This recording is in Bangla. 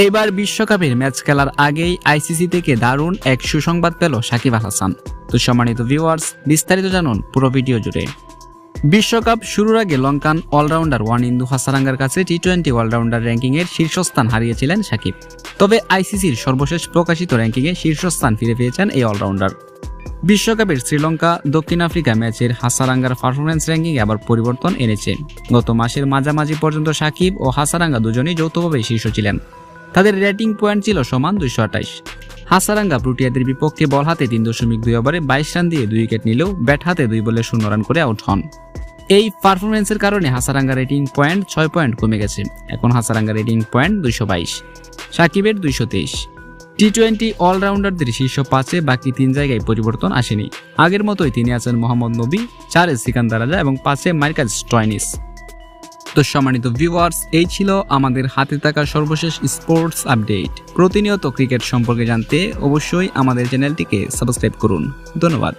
এইবার বিশ্বকাপের ম্যাচ খেলার আগেই আইসিসি থেকে দারুণ এক সুসংবাদ পেল সাকিব আল হাসান। তো সম্মানিত ভিউয়ার্স বিস্তারিত জানুন পুরো ভিডিও জুড়ে। বিশ্বকাপ শুরুর আগে লঙ্কান অলরাউন্ডার ওয়ান ইন্দু হাসারাঙ্গার কাছে টি টোয়েন্টি অলরাউন্ডার র্যাঙ্কিংয়ের শীর্ষস্থান হারিয়েছিলেন সাকিব। তবে আইসিসির সর্বশেষ প্রকাশিত র্যাঙ্কিংয়ে শীর্ষস্থান ফিরে পেয়েছেন এই অলরাউন্ডার। বিশ্বকাপের শ্রীলঙ্কা, দক্ষিণ আফ্রিকা ম্যাচের হাসারাঙ্গার পারফরমেন্স র্যাঙ্কিং আবার পরিবর্তন এনেছে। গত মাসের মাঝামাঝি পর্যন্ত সাকিব ও হাসারাঙ্গা দুজনেই যৌথভাবে শীর্ষ ছিলেন। তাদের রেটিং পয়েন্ট ছিল সমান দুইশো আঠাইশ হাসারাঙ্গা প্রোটিয়াদের বিপক্ষে বল হাতে তিন দশমিক দুই ওভারে বাইশ রান দিয়ে দুই উইকেট নিলেও ব্যাট হাতে দুই বলে শূন্য রান করে আউট হন। এই পারফরমেন্সের কারণে হাসারাঙ্গা রেটিং পয়েন্ট ছয় পয়েন্ট কমে গেছে। এখন হাসারাঙ্গা রেটিং পয়েন্ট দুইশো বাইশ। সাকিবের দুইশো তেইশ। টি টোয়েন্টি অলরাউন্ডারদের শীর্ষ পাঁচে বাকি তিন জায়গায় পরিবর্তন আসেনি। আগের মতোই তিনি আছেন মোহাম্মদ নবী, চারে সিকান্দার রাজা এবং পাঁচে মার্কাজ স্টয়নিস। তো সম্মানিত ভিউয়ার্স এই ছিল আমাদের হাতে থাকা সর্বশেষ স্পোর্টস আপডেট প্রতিনিয়ত ক্রিকেট সম্পর্কে জানতে অবশ্যই আমাদের চ্যানেলটিকে সাবস্ক্রাইব করুন। ধন্যবাদ।